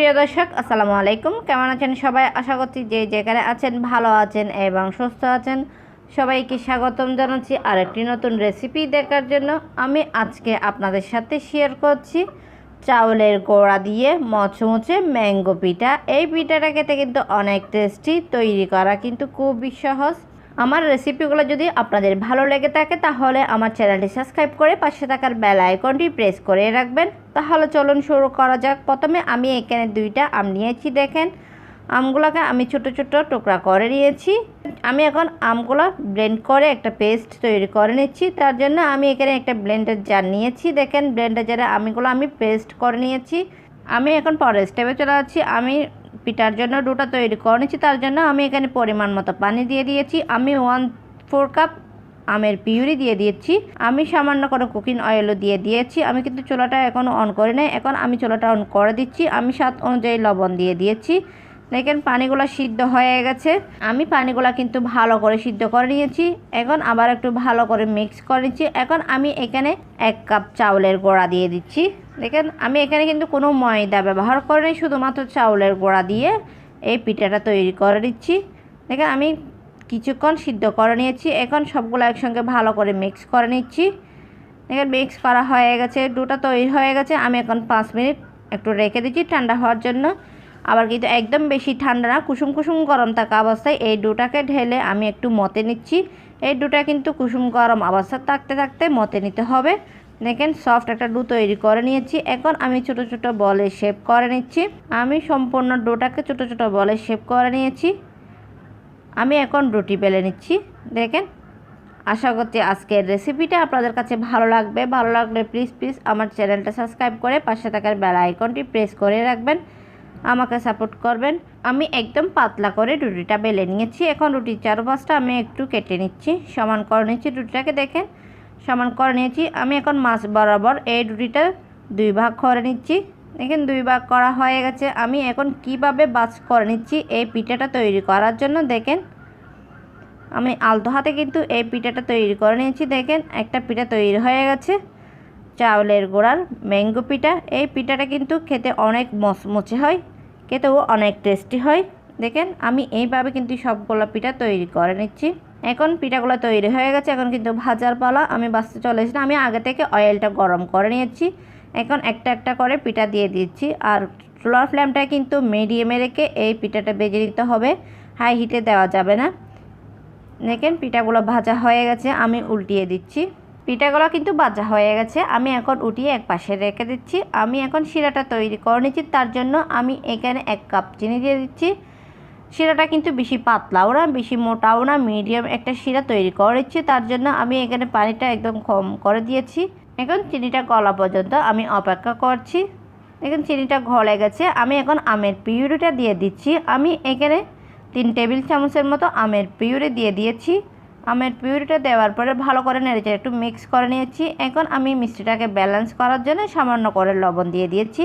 প্রিয় দর্শক, আসসালামু আলাইকুম। কেমন আছেন সবাই? আশা করছি যে যেখানে আছেন ভালো আছেন এবং সুস্থ আছেন। সবাইকে স্বাগতম জানাচ্ছি আরেকটি নতুন রেসিপি দেখার জন্য। আমি আজকে আপনাদের সাথে শেয়ার করছি চাউলের গোড়া দিয়ে মচমচে ম্যাঙ্গো পিঠা। এই পিঠাটা খেতে কিন্তু অনেক টেস্টি তৈরি করা কিন্তু খুবই সহজ। আমার রেসিপিগুলো যদি আপনাদের ভালো লেগে থাকে, তাহলে আমার চ্যানেলটি সাবস্ক্রাইব করে পাশে থাকার বেল আইকনটি প্রেস করে রাখবেন। তাহলে চলুন শুরু করা যাক। প্রথমে আমি এখানে দুইটা আম নিয়েছি, দেখেন। আমগুলোকে আমি ছোট ছোট টুকরা করে নিয়েছি। আমি এখন আমগুলো ব্লেন্ড করে একটা পেস্ট তৈরি করে নিচ্ছি। তার জন্য আমি এখানে একটা ব্লেন্ডার জার নিয়েছি। দেখেন ব্লেন্ডার জারে আমগুলো আমি পেস্ট করে নিয়েছি। আমি এখন পরের স্টেপে চলে যাচ্ছি। আমি পিঠার জন্য ডোটা তৈরি করে নিচ্ছি তার জন্য আমি এখানে পরিমাণ মতো পানি দিয়ে দিয়েছি। আমি ওয়ান ফোর কাপ আমের পিউরি দিয়ে দিয়েছি। আমি সামান্য করে কুকিং অয়েলও দিয়ে দিয়েছি। আমি কিন্তু চুলাটা এখনও অন করি নাই। এখন আমি চুলাটা অন করে দিচ্ছি। আমি স্বাদ অনুযায়ী লবণ দিয়ে দিয়েছি। দেখেন পানিগুলো সিদ্ধ হয়ে গেছে। আমি পানিগুলো কিন্তু ভালো করে সিদ্ধ করে নিয়েছি। এখন আবার একটু ভালো করে মিক্স করে নিচ্ছি। এখন আমি এখানে এক কাপ চাউলের গোড়া দিয়ে দিচ্ছি। দেখেন, আমি এখানে কিন্তু কোনো ময়দা ব্যবহার করিনি শুধুমাত্র চাউলের গোড়া দিয়ে এই পিঠাটা তৈরি করে দিচ্ছি দেখেন, আমি কিছুক্ষণ সিদ্ধ করে নিয়েছি, এখন সবগুলো একসঙ্গে ভালো করে মিক্স করে নিচ্ছি। দেখেন মিক্স করা হয়ে গেছে, ডোটা তৈরি হয়ে গেছে, আমি এখন পাঁচ মিনিট একটু রেখে দিচ্ছি ঠান্ডা হওয়ার জন্য। আবার কিন্তু একদম বেশি ঠান্ডা না, কুসুম কুসুম গরম থাকা অবস্থায় এই ডোটাকে ঢেলে আমি একটু মতে নিচ্ছি। এই ডোটা কিন্তু কুসুম গরম অবস্থা থাকতে থাকতে মতে নিতে হবে। দেখেন সফট একটা ডো তৈরি করে নিয়েছি। এখন আমি ছোট ছোট বলে শেপ করে নিচ্ছি। আমি সম্পূর্ণ ডোটাকে ছোট ছোট বলে শেপ করে নিয়েছি। আমি এখন রুটি বেলে নিচ্ছি। দেখেন, আশা করছি আজকের রেসিপিটা আপনাদের কাছে ভালো লাগবে। ভালো লাগলে প্লিজ প্লিজ আমার চ্যানেলটা সাবস্ক্রাইব করে পাশে থাকার বেলা আইকনটি প্রেস করে রাখবেন। আমাকে সাপোর্ট করবেন। আমি একদম পাতলা করে রুটিটা বেলে নিয়েছি। এখন রুটির চারপাশটা আমি একটু কেটে নিচ্ছি। সমান করে নিচ্ছি রুটিটাকে, দেখেন। সমান করে নিয়েছি। আমি এখন মাছ বরাবর এই রুটিটা দুই ভাগ করে নিচ্ছি। দেখেন, দুই ভাগ করা হয়ে গেছে। আমি এখন কীভাবে বাস করে নিচ্ছি এই পিঠাটা তৈরি করার জন্য? দেখেন, আমি আলতো হাতে কিন্তু এই পিঠাটা তৈরি করে নিয়েছি। দেখেন, একটা পিঠা তৈরি হয়ে গেছে। চাউলের গোড়ার ম্যাঙ্গো পিঠা। এই পিঠাটা কিন্তু খেতে অনেক মচমচে হয়, খেতেও অনেক টেস্টি হয়। দেখেন, আমি এইভাবে কিন্তু সবগুলো পিঠা তৈরি করে নিচ্ছি। এখন পিঠাগুলো তৈরি হয়ে গেছে, এখন কিন্তু ভাজার পালা। আমি বাঁচতে চলে এসেছি, আমি আগে থেকে অয়েলটা গরম করে নিয়েছি। এখন একটা একটা করে পিঠা দিয়ে দিচ্ছি। আর চুলার ফ্লেমটা কিন্তু মিডিয়ামে রেখে এই পিঠাটা বেজে নিতে হবে। হাই হিটে দেওয়া যাবে না। দেখেন পিঠাগুলো ভাজা হয়ে গেছে, আমি উল্টিয়ে দিচ্ছি। পিঠাগুলো কিন্তু ভাজা হয়ে গেছে, আমি এখন উঠিয়ে এক পাশে রেখে দিচ্ছি। আমি এখন শিরাটা তৈরি করে নিচ্ছি, তার জন্য আমি এখানে এক কাপ চিনি দিয়ে দিচ্ছি। শিরাটা কিন্তু বেশি পাতলাও না, বেশি মোটাও না মিডিয়াম একটা শিরা তৈরি করে নিচ্ছি তার জন্য আমি এখানে পানিটা একদম কম করে দিয়েছি। এখন চিনিটা গলা পর্যন্ত আমি অপেক্ষা করছি। এখন চিনিটা ঘলে গেছে। আমি এখন আমের পিউরিটা দিয়ে দিচ্ছি। আমি এখানে তিন টেবিল চামচের মতো আমের পিউরি দিয়ে দিয়েছি। আমের পিউরিটা দেওয়ার পরে ভালো করে নেড়েচে একটু মিক্স করে নিয়েছি। এখন আমি মিষ্টিটাকে ব্যালেন্স করার জন্য সামান্য করে লবণ দিয়ে দিয়েছি।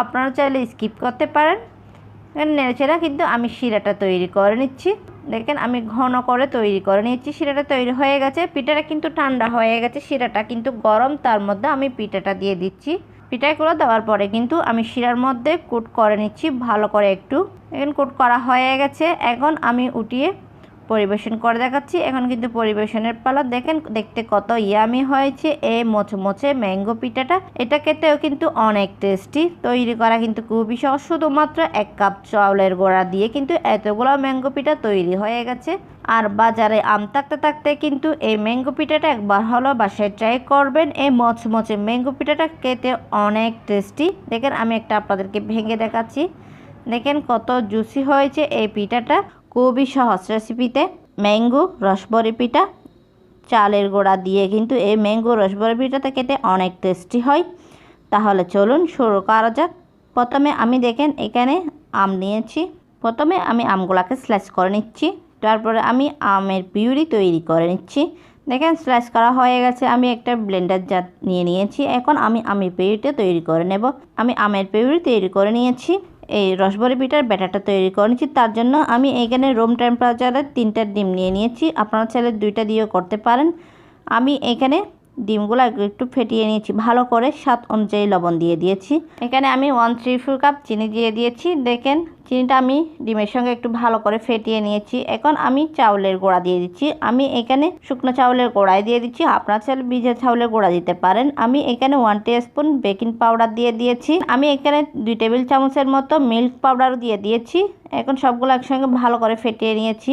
আপনারা চাইলে স্কিপ করতে পারেন। নেড়েচেরা কিন্তু আমি শিরাটা তৈরি করে নিচ্ছি। দেখেন আমি ঘন করে তৈরি করে নিয়েছি, শিরাটা তৈরি হয়ে গেছে। পিঠাটা কিন্তু ঠান্ডা হয়ে গেছে, শিরাটা কিন্তু গরম, তার মধ্যে আমি পিঠাটা দিয়ে দিচ্ছি। পিঠাগুলো দেওয়ার পরে কিন্তু আমি শিরার মধ্যে কুট করে নিচ্ছি ভালো করে একটু। এখন কুট করা হয়ে গেছে, এখন আমি উঠিয়ে পরিবেশন করে দেখাচ্ছি। এখন কিন্তু পরিবেশনের পালা। দেখেন, দেখতে কত ইয়ামি হয়েছে এই মোচমোচে ম্যাঙ্গো পিঠাটা। এটা খেতেও কিন্তু অনেক টেস্টি তৈরি করা কিন্তু খুবই সহজ। শুধুমাত্র এক কাপ চাউলের গোড়া দিয়ে কিন্তু এতগুলো ম্যাঙ্গো পিঠা তৈরি হয়ে গেছে। আর বাজারে আম থাকতে থাকতে কিন্তু এই ম্যাঙ্গো পিঠাটা একবার হলো বাসায় ট্রাই করবেন। এই মচমচে ম্যাঙ্গো পিঠাটা খেতে অনেক টেস্টি দেখেন, আমি একটা আপনাদেরকে ভেঙে দেখাচ্ছি। দেখেন, কত জুসি হয়েছে এই পিঠাটা। খুবই সহজ রেসিপিতে ম্যাঙ্গো, রসবরি পিঠা, চালের গোড়া দিয়ে কিন্তু এই ম্যাঙ্গো, রসবরি পিঠাটা খেতে অনেক টেস্টি হয়। তাহলে চলুন শুরু করা যাক। প্রথমে আমি দেখেন এখানে আম নিয়েছি। প্রথমে আমি আমগুলাকে স্ল্যাশ করে নিচ্ছি। তারপরে আমি আমের পিউরি তৈরি করে নিচ্ছি। দেখেন স্ল্যাশ করা হয়ে গেছে। আমি একটা ব্লেন্ডার জাত নিয়ে নিয়েছি। এখন আমি আমের পিউরিটা তৈরি করে নেব। আমি আমের পিউরি তৈরি করে নিয়েছি। এই রসবরি পিঠার ব্যাটারটা তৈরি করে নিচ্ছি। তার জন্য আমি এখানে রোম টেম্পারেচারে তিনটা ডিম নিয়ে নিয়েছি। আপনারা চাইলে দুইটা দিয়েও করতে পারেন। আমি এখানে ডিমগুলো একটু ফেটিয়ে নিয়েছি। ভালো করে স্বাদ অনুযায়ী লবণ দিয়ে দিয়েছি। এখানে আমি ওয়ান থ্রি ফোর কাপ চিনি দিয়ে দিয়েছি। দেখেন, চিনিটা আমি ডিমের সঙ্গে একটু ভালো করে ফেটিয়ে নিয়েছি। এখন আমি চাউলের গোড়া দিয়ে দিচ্ছি। আমি এখানে শুকনো চাউলের গোড়ায় দিয়ে দিচ্ছি। আপনার চাল ভিজে চাউলের গোড়া দিতে পারেন। আমি এখানে ওয়ান স্পুন বেকিং পাউডার দিয়ে দিয়েছি। আমি এখানে দুই টেবিল চামচের মতো মিল্ক পাউডার দিয়ে দিয়েছি। এখন সবগুলো একসঙ্গে ভালো করে ফেটিয়ে নিয়েছি।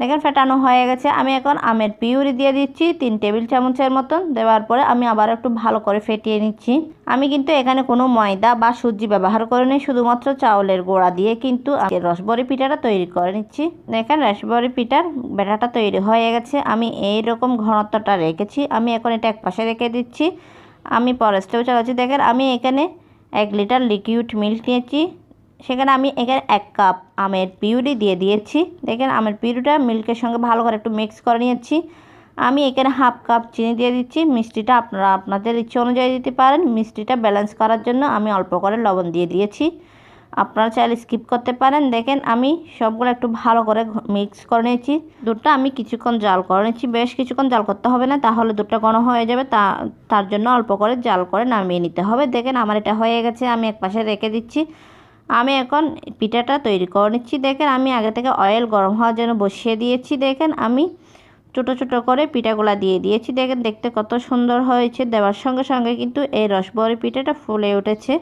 দেখেন, ফেটানো হয়ে গেছে। আমি এখন আমের পিউরি দিয়ে দিচ্ছি তিন টেবিল চামচের মতন। দেওয়ার পরে আমি আবার একটু ভালো করে ফেটিয়ে নিচ্ছি। আমি কিন্তু এখানে কোনো ময়দা বা সুজি ব্যবহার করিনি, শুধুমাত্র চাউলের গোড়া দিয়ে কিন্তু রসবরি পিঠাটা তৈরি করে নিচ্ছি। দেখেন, রসবরি পিঠার ব্যাটাটা তৈরি হয়ে গেছে। আমি এই রকম ঘনত্বটা রেখেছি। আমি এখন এটা এক পাশে রেখে দিচ্ছি। আমি পরের স্টেপে চালাচ্ছি। দেখেন, আমি এখানে এক লিটার লিকুইড মিল্ক নিয়েছি। সেখানে আমি এখানে এক কাপ আমের পিউরি দিয়ে দিয়েছি। দেখেন আমের পিউরিটা মিল্কের সঙ্গে ভালো করে একটু মিক্স করে নিয়েছি। আমি এখানে হাফ কাপ চিনি দিয়ে দিচ্ছি। মিষ্টিটা আপনারা আপনাদের ইচ্ছে অনুযায়ী দিতে পারেন। মিষ্টিটা ব্যালেন্স করার জন্য আমি অল্প করে লবণ দিয়ে দিয়েছি। আপনারা চাইলে স্কিপ করতে পারেন। দেখেন আমি সবগুলো একটু ভালো করে মিক্স করে নিয়েছি। দুধটা আমি কিছুক্ষণ জাল করে নিয়েছি। বেশ কিছুক্ষণ জাল করতে হবে না, তাহলে দুধটা ঘন হয়ে যাবে। তা, তার জন্য অল্প করে জাল করে নামিয়ে নিতে হবে। দেখেন আমার এটা হয়ে গেছে। আমি এক পাশে রেখে দিচ্ছি। আমি এখন পিঠাটা তৈরি করে নিচ্ছি। দেখেন আমি আগে থেকে অয়েল গরম হওয়ার জন্য বসিয়ে দিয়েছি। দেখেন আমি ছোটো ছোটো করে পিঠাগুলা দিয়ে দিয়েছি। দেখেন দেখতে কত সুন্দর হয়েছে। দেওয়ার সঙ্গে সঙ্গে কিন্তু এই রসবরি পিঠাটা ফুলে উঠেছে।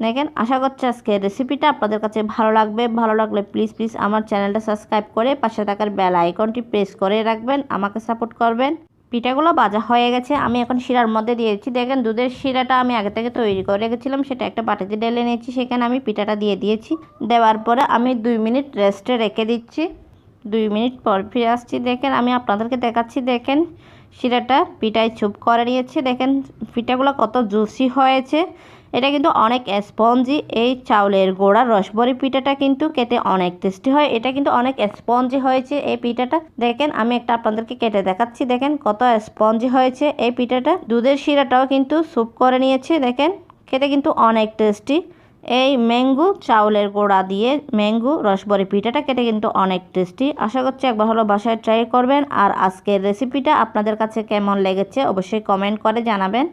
দেখেন, আশা করছি আজকে রেসিপিটা আপনাদের কাছে ভালো লাগবে। ভালো লাগলে প্লিজ প্লিজ আমার চ্যানেলটা সাবস্ক্রাইব করে পাশে থাকার বেল আইকনটি প্রেস করে রাখবেন। আমাকে সাপোর্ট করবেন। পিঠাগুলো বাজা হয়ে গেছে। আমি এখন শিরার মধ্যে দিয়েছি দেখেন, দুধের শিরাটা আমি আগে থেকে তৈরি করে রেখেছিলাম। সেটা একটা বাটিতে ঢেলে নিয়েছি। সেখানে আমি পিঠাটা দিয়ে দিয়েছি। দেওয়ার পরে আমি দুই মিনিট রেস্টে রেখে দিচ্ছি। দুই মিনিট পর ফিরে আসছি। দেখেন, আমি আপনাদেরকে দেখাচ্ছি। দেখেন, শিরাটা পিঠায় চুপ করে নিয়েছি। দেখেন, পিঠাগুলো কত জুসি হয়েছে। এটা কিন্তু অনেক স্পঞ্জি, এই চাউলের গোড়ার রসবরি পিঠাটা কিন্তু খেতে অনেক টেস্টি হয়। এটা কিন্তু অনেক স্পঞ্জি হয়েছে এই পিঠাটা। দেখেন, আমি একটা আপনাদেরকে কেটে দেখাচ্ছি। দেখেন কত স্পঞ্জি হয়েছে এই পিঠাটা। দুধের শিরাটাও কিন্তু স্যুপ করে নিয়েছে। দেখেন, খেতে কিন্তু অনেক টেস্টি। এই ম্যাঙ্গো চাউলের গোড়া দিয়ে ম্যাঙ্গো রসবরি পিঠাটা খেতে কিন্তু অনেক টেস্টি। আশা করছি একবার হলো বাসায় ট্রাই করবেন। আর আজকের রেসিপিটা আপনাদের কাছে কেমন লেগেছে অবশ্যই কমেন্ট করে জানাবেন।